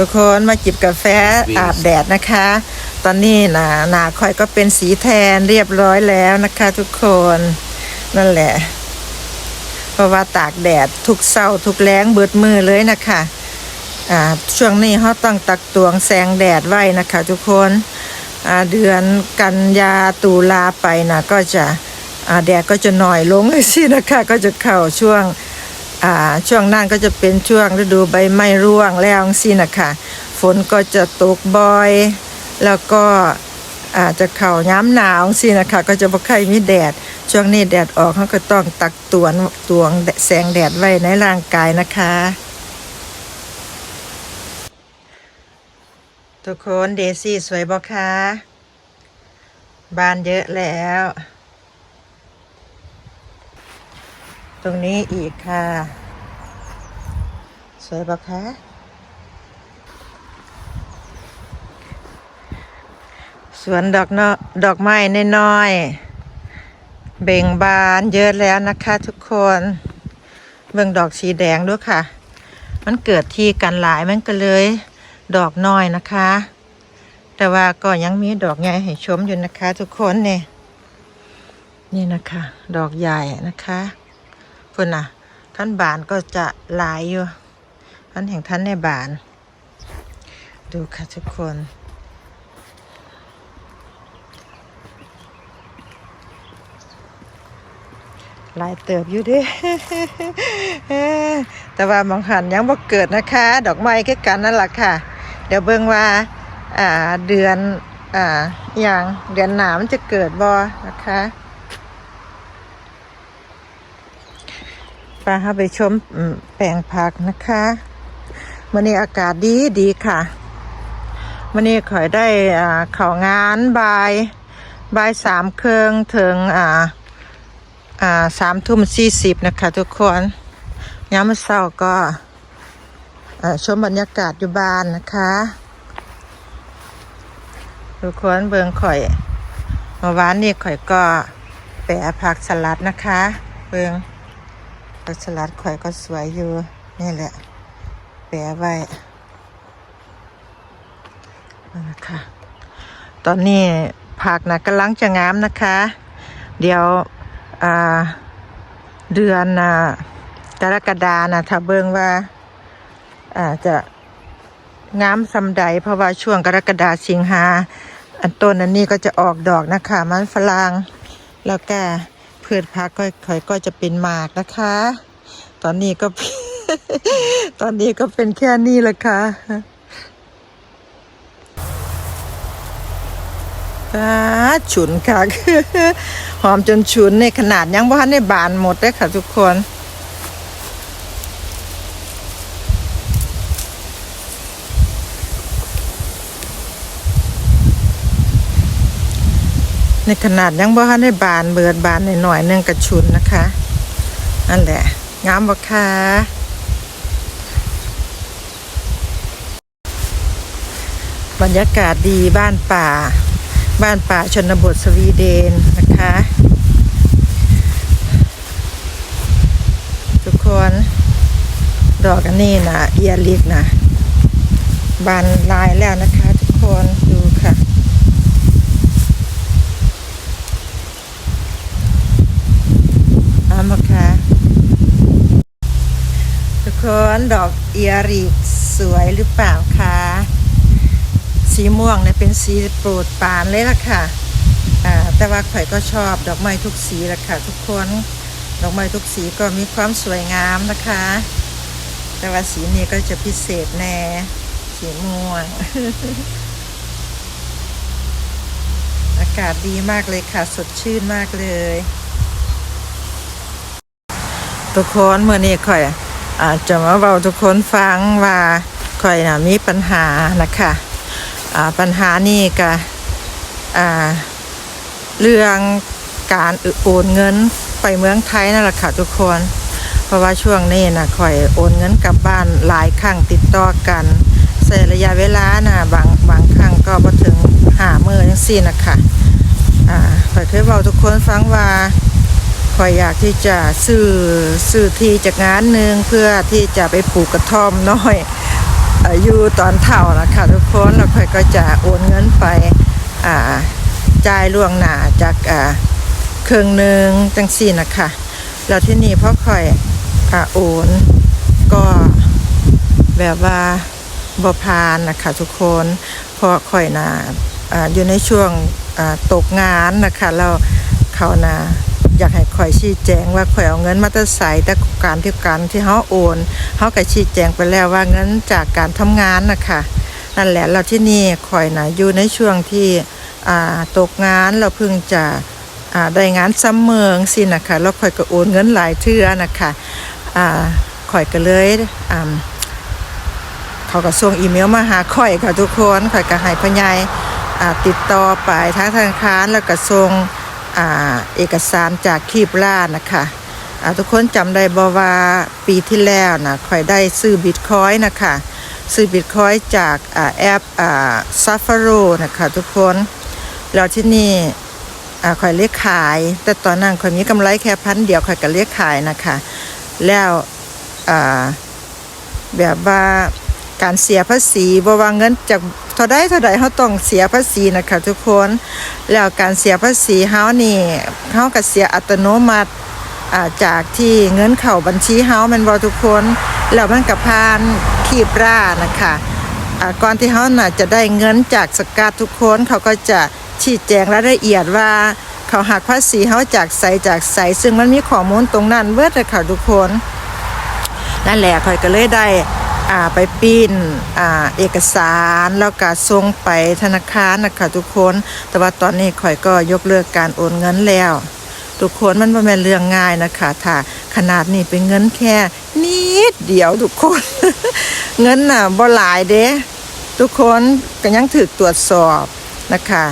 ทุกคนมาจิบกาแฟอาบแดดนะคะ ตอนนี้นะหนาคอยก็เป็นสีแทนเรียบร้อยแล้วนะคะ ทุกคนนั่นแหละ เพราะว่าตากแดดทุกเศร้าทุกแรงเบิดมือเลยนะคะอ่าช่วงนี้เขาต้องตักตวงแสงแดดไว้นะคะ ทุกคนอ่าเดือนกันยาตุลาไปนะก็จะอ่าแดดก็จะหน่อยลงเลยสินะคะ ก็จะเข้าช่วง อ่าช่วงนั้นก็จะเป็นช่วงฤดูใบไม้ร่วงแล้วสินะคะฝนก็จะตกบ่อย แล้วก็อาจจะเข่าย้ำหนาวสินะคะก็จะบ่ค่อยมีแดด ช่วงนี้แดดออกเขาก็ต้องตักตวนตวงแสงแดดไว้ในร่างกายนะคะ ทุกคนเดซี่สวยบ่คะบานเยอะแล้ว ตรงนี้อีกค่ะ สวยปะคะสวนดอกนาดอกไม้น้อยๆเบ่งบานเยอะแล้วนะคะทุกคนเบิ่งดอกสีแดงด้วยค่ะ มันเกิดที่กันหลายมันก็เลย ดอกน้อยนะคะ แต่ว่าก็ยังมีดอกใหญ่ให้ชมอยู่นะคะ ทุกคนเนี่ยนี่นะคะ ดอกใหญ่นะคะ พุ่นน่ะท่านบานก็จะหลายอยู่ท่านแห่งท่านในบาน ดูค่ะทุกคนหลายเติบอยู่ด้แต่ว่าบางหันยังบ่เกิดนะคะ ดอกไม้คือกันนั่นแหละค่ะ เดี๋ยวเบิ่งว่า อ่าเดือน อ่าอย่างเดือนหนามจะเกิดบ่นะคะ ไปหาไปชมแปลงผักนะคะวันนี้อากาศดีดีค่ะวันนี้ขอยได้อ่าเข่างานบายบายสามเครื่องถึงอ่าอ่าสามทุ่มสี่สิบนะคะทุกคนยามมื้อเช้าก็ชมบรรยากาศอยู่บ้านนะคะ ทุกคนเบิงข่อยเมื่อวานนี่ข่อยก็แปะผักสลัดนะคะ เบิง ผักสลัดข่อยก็สวยอยู่ นี่แหละแปะไว้นะคะตอนนี้ผักนะกำลังจะงามนะคะ เดี๋ยวเดือนกรกฎานะถ้าเบิ่งว่าอาจะงามสำใดเพราะว่าช่วงกรกฎาสิงหาอันต้นอันนี้ก็จะออกดอกนะคะ มันฝรั่งแล้วก็ พืชพักก็ค่อยๆก็จะเป็นหมากนะคะ ตอนนี้ก็ ตอนนี้ก็เป็นแค่นี้ละค่ะตาฉุนค่ะหอมจนฉุนในขนาดยังบ่ทันในบานหมดเลยค่ะทุกคน ในขนาดยังบ่ทันได้บานเบิดบานหน่อยๆหนึงกระชุนนะคะนั่นแหละงามบ่คะบรรยากาศดีบ้านป่า บ้านป่าชนบทสวีเดนนะคะ ทุกคนดอกอันนี้นะเอียลิกนะบานลายแล้วนะคะทุกคนดูค่ะ เอามาค่ะ ทุกคนดอกเอียริกสวยหรือเปล่าคะสีม่วงเนี่ยเป็นสีโปรดปานเลยล่ะค่ะแต่ว่าข่อยก็ชอบดอกไม้ทุกสีละค่ะ ทุกคนดอกไม้ทุกสีก็มีความสวยงามนะคะ แต่ว่าสีนี้ก็จะพิเศษแน่สีม่วง อากาศดีมากเลยค่ะ สดชื่นมากเลย ทุกคนเมื่อนี้ข่อย อาจจะมาเบาทุกคนฟังว่าข่อยนะมีปัญหานะคะปัญหานี่ก็เรื่องการโอนเงินไปเมืองไทยนั่นแหละค่ะทุกคน เพราะว่าช่วงนี้นะข่อยโอนเงินกลับบ้านหลายครั้งติดต่อกันใช้ระยะเวลานะบางบางครั้งก็บ่ถึงหาเมือจังซี่นะคะอ่าข่อยเคยบอกทุกคนฟังว่า ข่อยอยากที่จะซื้อซื้อที่จากงานหนึ่งเพื่อที่จะไปปลูกกระท่อมน้อยออายุตอนเท่านะคะทุกคนแล้วค่อยก็จะโอนเงินไปอ่าจ่ายล่วงหน้าจากอ่าเครื่องหนึ่งจังสี่นะคะแล้วที่นี่พ่อค่อยอ่าโอนก็แบบว่าบพานนะคะทุกคนเพราะค่อยนะอ่าอยู่ในช่วงตกงานนะคะแล้วเขานะ อยากให้ค่อยชี้แจงว่าค่อยเอาเงินมาแตะใส่แต่การที่การที่เขาโอนเขาก็ชี้แจงไปแล้วว่าเงินจากการทำงานนะคะนั่นแหละเราที่นี่ค่อยนะอยู่ในช่วงที่อ่าตกงานเราเพิ่งจะอ่าได้งานซ้ำเมืองสินะคะแล้วค่อยก็โอนเงินหลายเทื่อนะคะอ่าค่อยก็เลยอ่าเขาก็ส่งอีเมลมาหาข่อยค่ะทุกคนข่อยก็ให้พญ่อ่าติดต่อไปทางธนาคารแล้วก็ส่ง เอกสารจากคีบล่านะคะทุกคนจำได้บ่ว่าปีที่แล้วนะข่อยได้ซื้อบิตคอยน์นะคะซื้อบิตคอยน์จากอาแอปซัฟฟาโรนะคะทุกคนแล้วที่นี่อ่าข่อยเรียขาย แต่ตอนนั้นข่อยมีกำไรแค่พันเดียวข่อยก็เรียขายนะคะ แล้วแบบว่าการเสียภาษีบ่ว่าเงินจาก ท่าใดเท่าใดเฮาต้องเสียภาษีนะคะทุกคน แล้วการเสียภาษีเฮานี่เฮาก็เสียอัตโนมัติาจากที่เงินเข้าบัญชีเฮาแม่นบ่ทุกคน แล้วมันก็ผ่านคีบร่านะคะอ่าก่อนที่เฮาน่ะจะได้เงินจากสกาดทุกคนเขาก็จะชี้แจงรายละเอียดว่าเขาหักภาษีเฮาจากใสจากใสซึ่งมันมีข้อมูลตรงนั้นเบิดเลยค่ะทุกคน นั่นแหละข่อยก็เลยได้ อ่าไปปีนอ่าเอกสารแล้วก็ส่งไปธนาคารนะคะทุกคน แต่ว่าตอนนี้ข่อยก็ยกเลิกการโอนเงินแล้ว ทุกคนมันเป็นเรื่องง่ายนะคะถ้าขนาดนี้เป็นเงินแค่นิดเดียวทุกคน เงินน่ะบ่หลายเด้ทุกคนก็ยังถูกตรวจสอบนะคะ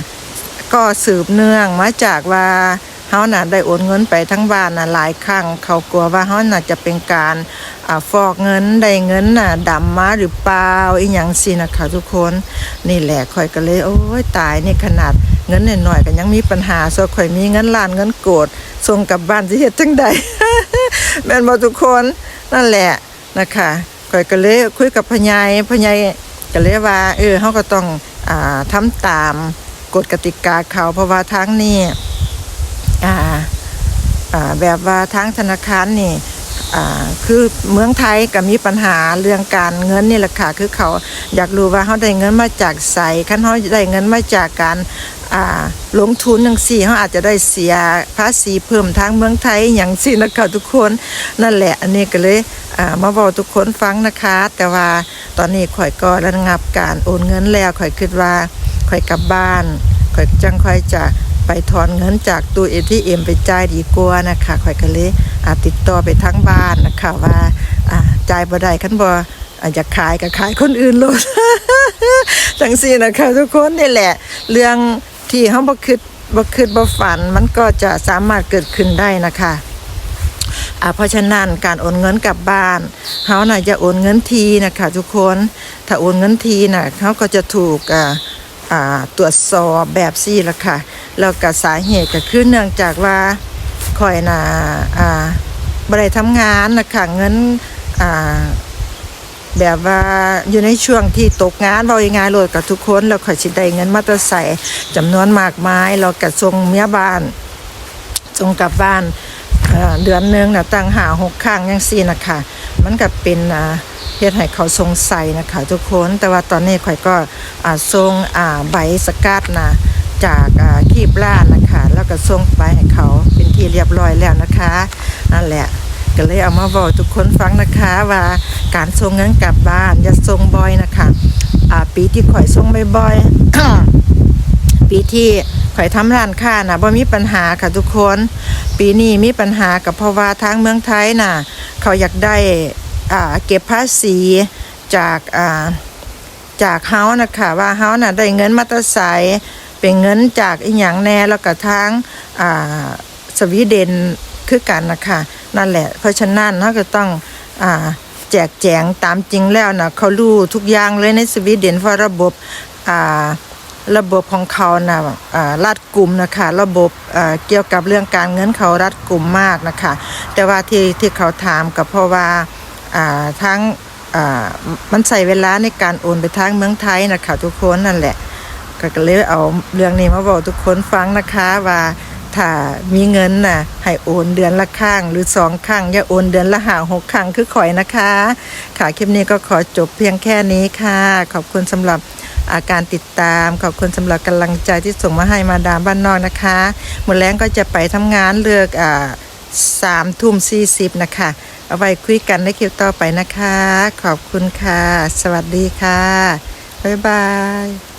ก็สืบเนื่องมาจากว่าเฮาน่ะได้โอนเงินไปทั้งบ้านน่ะหลายครั้งเขากลัวว่าเฮาน่ะจะเป็นการ ฟอกเงินได้เงินน่ะดำมาหรือเปล่าอีหยังสินะคะทุกคนนี่แหละข่อยก็เลย โอ้ยตายนี่ขนาดเงินน้อยๆก็ยังมีปัญหาส่วนข่อยมีเงินล้านเงินโกดส่งกลับบ้านสิเฮ็ดจังใดแม่นบ่ทุกคนนั่นแหละนะคะข่อยก็เลยคุยกับพญายพญายก็เลยว่า เออเฮาก็ต้องอ่าทำตามกฎกติกาเขาเพราะว่าทั้งนี้อ่าอ่าแบบว่าทั้งธนาคารนี่ อ่าคือเมืองไทยก็มีปัญหาเรื่องการเงินนี่แหละค่ะคือเขาอยากรู้ว่าเขาได้เงินมาจากใสคันเขาได้เงินมาจากการอ่าลงทุนอย่างสี่เขาอาจจะได้เสียภาษีเพิ่มทางเมืองไทยอย่างสี่นะคะทุกคนนั่นแหละอันนี้ก็เลยมาบอกทุกคนฟังนะคะ แต่ว่าตอนนี้ข่อยก็ระงับการโอนเงินแล้วข่อยคิดว่าค่อยกลับบ้านค่อยจังค่อยจะ ไปถอนเงินจากตู้ ATM ไปจ่ายดีกว่านะคะค่อยก็เลยอ่าติดต่อไปทั้งบ้านนะคะว่าจ่ายบ่ได้คันบ่อาอยากขายก็ขายคนอื่นโลดจังซี่นะคะทุกคนนี่แหละ เรื่องที่เฮาบ่คิดบ่คิดบ่ฝันมันก็จะสามารถเกิดขึ้นได้นะคะอ่าเพราะฉะนั้นการโอนเงินกลับบ้านเขาน่ะจะโอนเงินทีนะคะทุกคน ถ้าโอนเงินทีน่ะเขาก็จะถูกอ่าอ่า ตรวจสอบแบบซี่ละค่ะ แล้วก็สาเหตุก็คือเนื่องจากว่าคอยนะอ่าบริทำงานนะคะเงินอ่าแบบว่าอยู่ในช่วงที่ตกงานเรายังไงโหลดกับทุกคนแล้วคอยสิได้เงินมาตอร์ใส่จำนวนมากมายเรากระทรงเมียบ้านส่งกลับบ้านเดือนหนึ่งนะตั้งหาหกข้างยังสี่นะคะมันก็เป็นอ่า เฮ็ดให้เขาสงสัยนะคะทุกคน แต่ว่าตอนนี้ข่อยก็อ่าส่งอ่าใบสกัดนะจากอ่าคีบล้านนะคะ แล้วก็ส่งไปให้เขาเป็นที่เรียบร้อยแล้วนะคะนั่นแหละก็เลยเอามาบอกทุกคนฟังนะคะว่าการส่งเงินกลับบ้านอย่าส่งบ่อยนะคะอ่าปีที่ข่อยส่งบ่อยๆปีที่ข่อยทำร้านค้าน่ะบ่มีปัญหาค่ะทุกคน ปีนี้มีปัญหากับเพราะว่าทางเมืองไทยน่ะ เขาอยากได้ เก็บภาษีจากจากเฮานะคะว่าเฮาน่ะได้เงินมาแตะไสเป็นเงินจากอีหยังแน่แล้วก็ทางสวีเดนคือกันนะคะนั่นแหละ เพราะฉะนั้นเฮาก็ต้องอแจกแจงตามจริงแล้วนะเขารู้ทุกอย่างเลยในสวีเดนเพราะระบบระบบของเขานะอ่ารัดกลุ่มนะคะระบบเกี่ยวกับเรื่องการเงินเขารัดกลุ่มมากนะคะ แต่ว่าที่ที่เขาถามก็เพราะว่า อ่าทั้งมันใส่เวลาในการโอนไปทางเมืองไทยนะคะทุกคนนั่นแหละ ก็เลยเอาเรื่องนี้มาบอกทุกคนฟังนะคะว่าถ้ามีเงินน่ะให้โอนเดือนละครั้งหรือสองครั้งอย่าโอนเดือนละหาหกครั้งคือข่อยนะคะ ค่ะคลิปนี้ก็ขอจบเพียงแค่นี้ค่ะ ขอบคุณสำหรับอาการติดตาม ขอบคุณสำหรับกำลังใจที่ส่งมาให้มาดามบ้านนอกนะคะหมดแรงก็จะไปทำงานเลือกอ่าสามทุ่มสี่สิบนะคะ เอาไว้คุยกันในคลิปต่อไปนะคะ ขอบคุณค่ะ สวัสดีค่ะ บ๊ายบาย